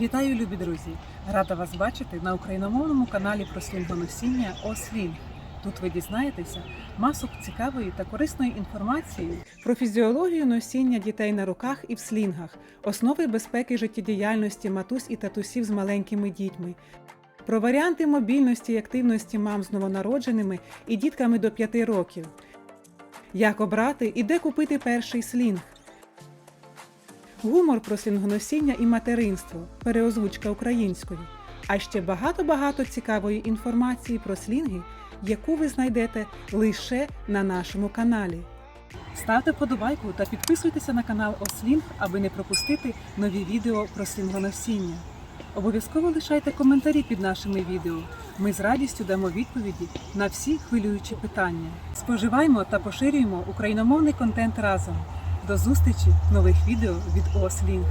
Вітаю, любі друзі! Рада вас бачити на україномовному каналі про слінгоносіння ОСЛІНГ. Тут ви дізнаєтеся масу цікавої та корисної інформації про фізіологію носіння дітей на руках і в слінгах, основи безпеки життєдіяльності матусь і татусів з маленькими дітьми, про варіанти мобільності і активності мам з новонародженими і дітками до 5 років, як обрати і де купити перший слінг. Гумор про слінгоносіння і материнство, переозвучка українською, а ще багато-багато цікавої інформації про слінги, яку ви знайдете лише на нашому каналі. Ставте подобайку та підписуйтеся на канал Ослінг, аби не пропустити нові відео про слінгоносіння. Обов'язково лишайте коментарі під нашими відео. Ми з радістю дамо відповіді на всі хвилюючі питання. Споживаймо та поширюємо україномовний контент разом. До зустрічі нових відео від Ослінг.